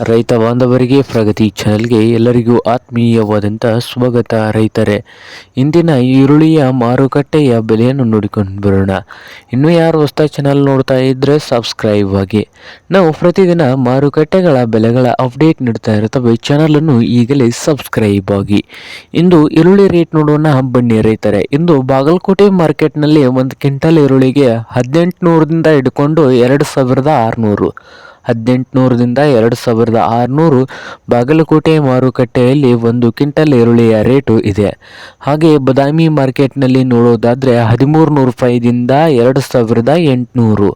ರೈತ ಬಾಂಧವರಿಗೆ ಪ್ರಗತಿ ಚಾನಲ್ಗೆ ಎಲ್ಲರಿಗೂ ಆತ್ಮೀಯವಾದಂಥ ಸ್ವಾಗತ ರೈತರೇ. ಇಂದಿನ ಈರುಳ್ಳಿಯ ಮಾರುಕಟ್ಟೆಯ ಬೆಲೆಯನ್ನು ನೋಡಿಕೊಂಡು ಬರೋಣ. ಇನ್ನು ಯಾರು ಹೊಸ ಚಾನಲ್ ನೋಡ್ತಾ ಇದ್ದರೆ ಸಬ್ಸ್ಕ್ರೈಬ್ ಆಗಿ. ನಾವು ಪ್ರತಿದಿನ ಮಾರುಕಟ್ಟೆಗಳ ಬೆಲೆಗಳ ಅಪ್ಡೇಟ್ ನೀಡ್ತಾ ಇರ್ತವೆ. ಚಾನಲನ್ನು ಈಗಲೇ ಸಬ್ಸ್ಕ್ರೈಬ್ ಆಗಿ. ಇಂದು ಈರುಳ್ಳಿ ರೇಟ್ ನೋಡೋಣ ಬನ್ನಿ ರೈತರೆ. ಇಂದು ಬಾಗಲಕೋಟೆ ಮಾರ್ಕೆಟ್ನಲ್ಲಿ ಒಂದು ಕ್ವಿಂಟಲ್ ಈರುಳ್ಳಿಗೆ ಹದಿನೆಂಟುನೂರದಿಂದ ಹಿಡ್ಕೊಂಡು ಎರಡು ಸಾವಿರದ ಆರುನೂರು. ಹದಿನೆಂಟುನೂರದಿಂದ ಎರಡು ಸಾವಿರದ ಆರುನೂರು ಬಾಗಲಕೋಟೆ ಮಾರುಕಟ್ಟೆಯಲ್ಲಿ ಒಂದು ಕ್ವಿಂಟಲ್ ಈರುಳ್ಳಿಯ ರೇಟು ಇದೆ. ಹಾಗೆ ಬದಾಮಿ ಮಾರ್ಕೆಟ್ನಲ್ಲಿ ನೋಡೋದಾದರೆ ಹದಿಮೂರು ನೂರು ರೂಪಾಯಿದಿಂದ ಎರಡು ಸಾವಿರದ ಎಂಟುನೂರು.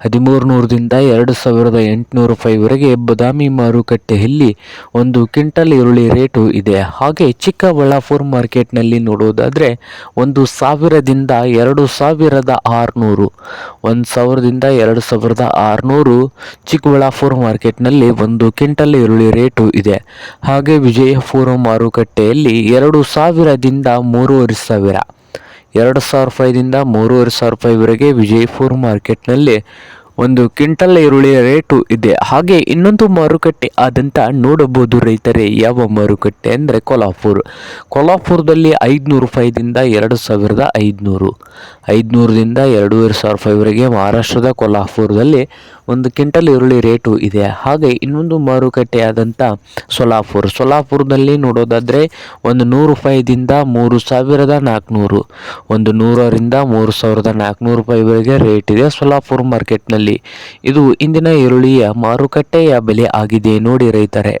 ಹದಿಮೂರು ನೂರದಿಂದ ಎರಡು ಸಾವಿರದ ಎಂಟುನೂರು ರೂಪಾಯಿವರೆಗೆ ಬದಾಮಿ ಮಾರುಕಟ್ಟೆಯಲ್ಲಿ ಒಂದು ಕ್ವಿಂಟಲ್ ಈರುಳ್ಳಿ ರೇಟು ಇದೆ. ಹಾಗೆ ಚಿಕ್ಕಬಳ್ಳಾಪುರ ಮಾರ್ಕೆಟ್ನಲ್ಲಿ ನೋಡೋದಾದರೆ ಒಂದು ಸಾವಿರದಿಂದ ಎರಡು ಸಾವಿರದ ಆರುನೂರು. ಒಂದು ಸಾವಿರದಿಂದ ಎರಡು ಸಾವಿರದ ಆರುನೂರು. ಚಿಕ್ಕಬಳ್ಳಾಪುರ ಮಾರ್ಕೆಟ್ನಲ್ಲಿ ಒಂದು ಕ್ವಿಂಟಲ್ ಈರುಳ್ಳಿ ರೇಟು ಇದೆ. ಹಾಗೆ ವಿಜಯಪುರ ಮಾರುಕಟ್ಟೆಯಲ್ಲಿ ಎರಡು ಸಾವಿರದಿಂದ ಮೂರುವರೆ ಸಾವಿರ. ಎರಡು ಸಾವಿರ ರೂಪಾಯಿದಿಂದ ಮೂರುವರೆ ಸಾವಿರ ರೂಪಾಯಿವರೆಗೆ ವಿಜಯಪುರ ಮಾರ್ಕೆಟ್ನಲ್ಲಿ ಒಂದು ಕ್ವಿಂಟಲ್ ಈರುಳ್ಳಿಯ ರೇಟು ಇದೆ. ಹಾಗೆ ಇನ್ನೊಂದು ಮಾರುಕಟ್ಟೆ ಆದಂತ ನೋಡಬಹುದು ರೈತರೇ, ಯಾವ ಮಾರುಕಟ್ಟೆ ಅಂದರೆ ಕೊಲ್ಹಾಪುರ್. ಕೊಲ್ಹಾಪುರದಲ್ಲಿ ಐದುನೂರು ರೂಪಾಯಿದಿಂದ ಎರಡು ಸಾವಿರದ ಐದುನೂರು. ಐದುನೂರದಿಂದ ಎರಡೂವರೆ ಸಾವಿರ ರೂಪಾಯಿವರೆಗೆ ಮಹಾರಾಷ್ಟ್ರದ ಕೊಲ್ಹಾಪುರದಲ್ಲಿ ಒಂದು ಕ್ವಿಂಟಲ್ ಈರುಳ್ಳಿ ರೇಟು ಇದೆ. ಹಾಗೆ ಇನ್ನೊಂದು ಮಾರುಕಟ್ಟೆ ಆದಂಥ ಸೊಲಾಪುರ್ ಸೊಲಾಪುರದಲ್ಲಿ ನೋಡೋದಾದರೆ ಒಂದು ನೂರು ರೂಪಾಯಿದಿಂದ ಮೂರು ಸಾವಿರದ ನಾಲ್ಕುನೂರು ಒಂದು ನೂರರಿಂದ ಮೂರು ಸಾವಿರದ ನಾಲ್ಕುನೂರು ರೂಪಾಯಿವರೆಗೆ ರೇಟ್ ಇದೆ ಸೊಲಾಪುರ್ ಮಾರ್ಕೆಟ್ನಲ್ಲಿ. ಇದು ಇಂದಿನ ಈರುಳ್ಳಿಯ ಮಾರುಕಟ್ಟೆಯ ಬೆಲೆ ಆಗಿದೆ ನೋಡಿ ರೈತರೆ.